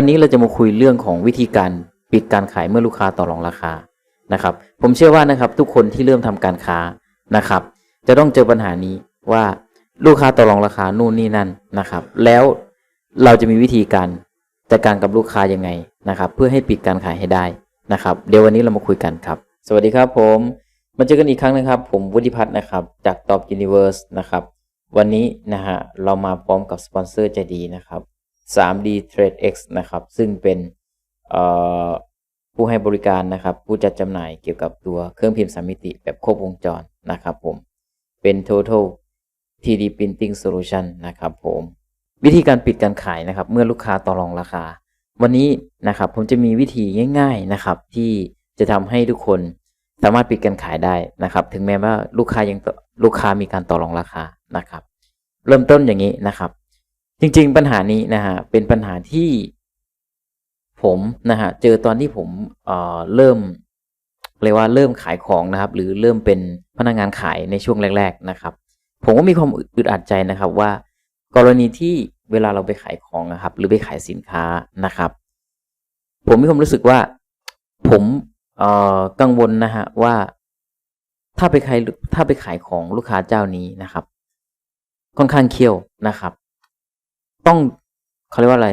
วันนี้เราจะมาคุยเรื่องของวิธีการปิดการขายเมื่อลูกค้าต่อรองราคานะครับ ผมเชื่อว่านะครับทุกคนที่เริ่มทำการค้านะครับ จะต้องเจอปัญหานี้ว่าลูกค้าต่อรองราคานู่นนี่นั่นนะครับ แล้วเราจะมีวิธีการจัดการกับลูกค้ายังไงนะครับ เพื่อให้ปิดการขายให้ได้นะครับ เดี๋ยววันนี้เรามาคุยกันครับ สวัสดีครับผมมาเจอกันอีกครั้งนะครับ ผมวุฒิพัฒน์นะครับ จาก Top Universe นะครับ วันนี้นะฮะเรามาพร้อมกับสปอนเซอร์ใจดีนะครับ 3D Trade X นะครับ ซึ่งเป็นผู้ให้บริการนะครับ ผู้จัดจำหน่ายเกี่ยวกับตัวเครื่องพิมพ์สามมิติแบบครบวงจรนะครับผม เป็น Total 3D Printing Solution นะครับผม วิธีการปิดการขายนะครับ เมื่อลูกค้าต่อรองราคา วันนี้นะครับผมจะมีวิธีง่าย ๆนะครับ ที่จะทำให้ทุกคนสามารถปิดการขายได้นะครับ ถึงแม้ว่าลูกค้ายังลูกค้ามีการต่อรองราคานะครับ เริ่มต้นอย่างนี้นะครับ จริง ๆ ปัญหานี้นะฮะเป็นปัญหาที่ผมนะฮะเจอตอนที่ผมเอ่อเริ่มเรียกว่าเริ่มขายของนะครับ หรือเริ่มเป็นพนักงานขายในช่วงแรก ๆนะครับ ผมก็มีความอึดอัดใจนะครับว่า กรณีที่เวลาเราไปขายของนะครับ หรือไปขายสินค้านะครับ ผมมีความรู้สึกว่า ผมเอ่อกังวลนะฮะว่า ถ้าไปขายถ้าไปขายของลูกค้าเจ้านี้นะครับ ค่อนข้างเคี่ยวนะครับ ต้องเขาเรียกว่าอะไร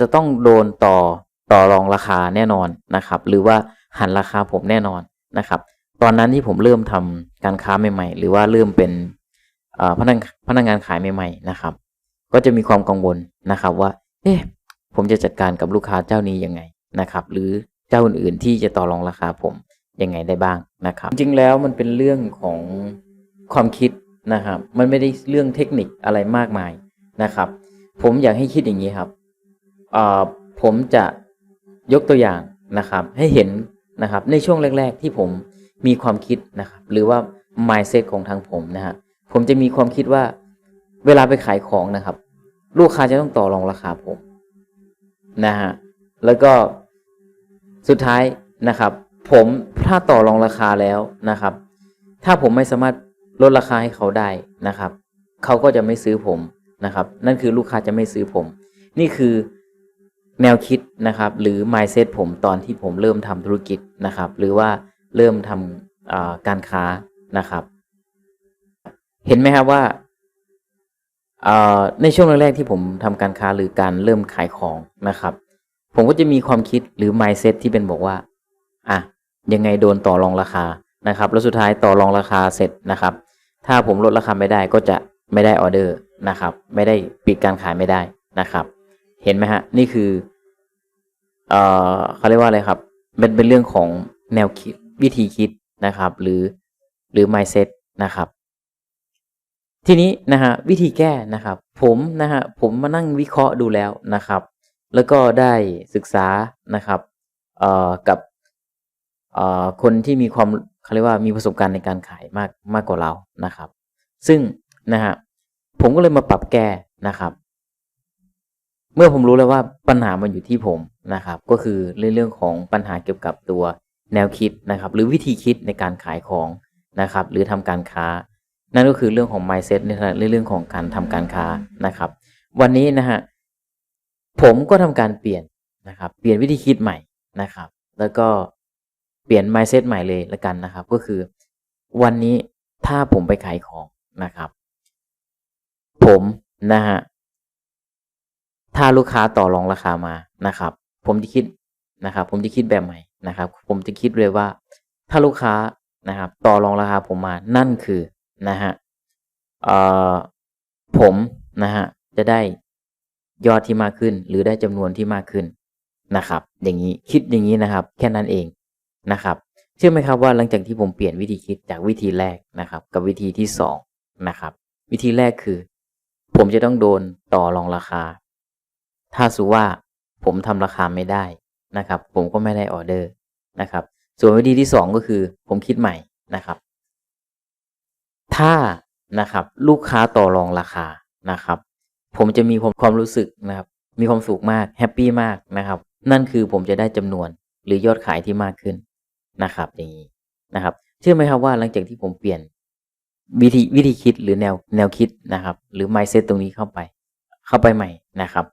จะต้องโดนต่อต่อรองราคาแน่นอนนะครับ หรือว่าหันราคาผมแน่นอนนะครับ ตอนนั้นที่ผมเริ่มทำการค้าใหม่ๆ หรือว่าเริ่มเป็นพนักพนักงานขายใหม่ๆนะครับ ก็จะมีความกังวลนะครับว่า เอ๊ะผมจะจัดการกับลูกค้าเจ้านี้ยังไงนะครับ หรือเจ้าอื่นๆที่จะต่อรองราคาผมยังไงได้บ้างนะครับ จริงๆแล้วมันเป็นเรื่องของความคิดนะครับ มันไม่ได้เรื่องเทคนิคอะไรมากมายนะครับ ผมอยากให้คิดอย่างนี้ครับผมจะยกตัวอย่างนะครับ ให้เห็นนะครับ ในช่วงแรก ๆ ที่ผมมีความคิดนะครับ หรือว่า mindset ของทางผมนะฮะผมจะมีความคิดว่าเวลาไปขายของนะครับ ลูกค้าจะต้องต่อรองราคาผมนะฮะแล้วก็สุดท้ายนะครับ ผมถ้าต่อรองราคาแล้วนะครับ ถ้าผมไม่สามารถลดราคาให้เขาได้นะครับ เขาก็จะไม่ซื้อผม นะครับ นั่นคือลูกค้าจะไม่ซื้อผม นี่คือแนวคิดนะครับ หรือ mindset ผมตอนที่ผมเริ่มทำธุรกิจนะครับ หรือว่าเริ่มทำการค้านะครับ เห็นไหมครับว่าอ่าในช่วงแรกๆที่ผมทำการค้าหรือการเริ่มขายของนะครับ ผมก็จะมีความคิดหรือ mindset ที่เป็นบอกว่าอะยังไงโดนต่อรองราคานะครับ แล้วสุดท้ายต่อรองราคาเสร็จนะครับ ถ้าผมลดราคาไม่ได้ก็จะ ไม่ได้ออเดอร์นะครับ ไม่ได้ปิดการขายไม่ได้นะครับ เห็นไหมฮะ นี่คือเอ่อเขาเรียกว่าอะไรครับเป็นเป็นเรื่องของแนวคิดวิธีคิดนะครับ หรือหรือ mindset นะครับ ทีนี้นะฮะวิธีแก้นะครับ ผมนะฮะผมมานั่งวิเคราะห์ดูแล้วนะครับ แล้วก็ได้ศึกษานะครับเอ่อกับเอ่อคนที่มีความเขาเรียกว่ามีประสบการณ์ในการขายมากมากกว่าเรานะครับ ซึ่ง นะฮะผมก็เลยมาปรับแก้นะครับ เมื่อผมรู้แล้วว่าปัญหามันอยู่ที่ผมนะครับ ก็คือเรื่องเรื่องของปัญหาเกี่ยวกับตัวแนวคิดนะครับ หรือวิธีคิดในการขายของนะครับ หรือทำการค้า นั่นก็คือเรื่องของ mindset ในเรื่องของการทำการค้านะครับ วันนี้นะฮะผมก็ทำการเปลี่ยนนะครับ เปลี่ยนวิธีคิดใหม่นะครับ แล้วก็เปลี่ยน mindset ใหม่เลยละกันนะครับ ก็คือ วันนี้ถ้าผมไปขายของนะครับ ผมนะฮะถ้าลูกค้าต่อรองราคามานะครับ ผมจะคิดนะครับ ผมจะคิดแบบใหม่นะครับ ผมจะคิดเลยว่า ถ้าลูกค้านะครับ ต่อรองราคาผมมานั่นคือนะฮะเอ่อผมนะฮะจะได้ยอดที่มากขึ้น หรือได้จำนวนที่มากขึ้นนะครับ อย่างนี้คิดอย่างนี้นะครับ แค่นั้นเองนะครับเชื่อไหมครับว่าหลังจากที่ผมเปลี่ยนวิธีคิดจากวิธีแรกนะครับ กับวิธีที่สองนะครับวิธีแรกคือ ผมจะต้องโดนต่อรองราคา ถ้าสูว่าผมทำราคาไม่ได้นะครับ ผมก็ไม่ได้ออเดอร์นะครับ ส่วนวิธีที่สองก็คือ ผมคิดใหม่นะครับ ถ้านะครับลูกค้าต่อรองราคานะครับ ผมจะมีความรู้สึกนะครับ มีความสุขมากแฮปปี้มากนะครับ นั่นคือผมจะได้จำนวนหรือยอดขายที่มากขึ้นนะครับ อย่างนี้นะครับ เชื่อไหมครับว่าหลังจากที่ผมเปลี่ยน วิธีวิธีคิดหรือแนวแนวคิดนะครับ หรือ mindset ตรงนี้เข้าไป เข้าไปใหม่นะครับ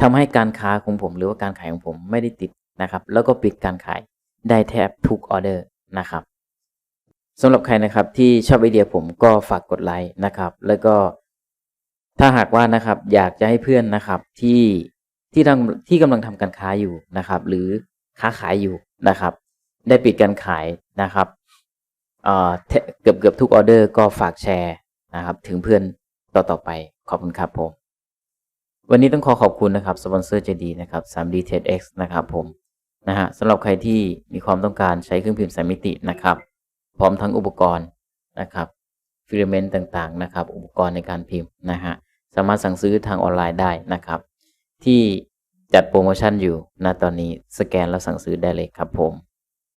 ทำให้การค้าของผม หรือว่าการขายของผมไม่ได้ติดนะครับ แล้วก็ปิดการขายได้แทบทุกออเดอร์นะครับสำหรับใครนะครับที่ชอบไอเดียผมก็ฝากกดไลค์นะครับ แล้วก็ถ้าหากว่านะครับอยากจะให้เพื่อนนะครับที่ที่ทำที่กำลังทำการค้าอยู่นะครับ หรือค้าขายอยู่นะครับ ได้ปิดการขายนะครับ เออเกือบเกือบทุกออเดอร์ก็ฝากแชร์นะครับ ถึงเพื่อนต่อต่อไป ขอบคุณครับผม วันนี้ต้องขอขอบคุณนะครับสปอนเซอร์ใจดีนะครับ 3D TEDx นะครับผมนะฮะสำหรับใครที่มีความต้องการใช้เครื่องพิมพ์สามมิตินะครับ พร้อมทั้งอุปกรณ์นะครับฟิลเมนต์ต่างๆนะครับ อุปกรณ์ในการพิมพ์นะฮะสามารถสั่งซื้อทางออนไลน์ได้นะครับ ที่จัดโปรโมชั่นอยู่ณตอนนี้สแกนแล้วสั่งซื้อได้เลยครับผม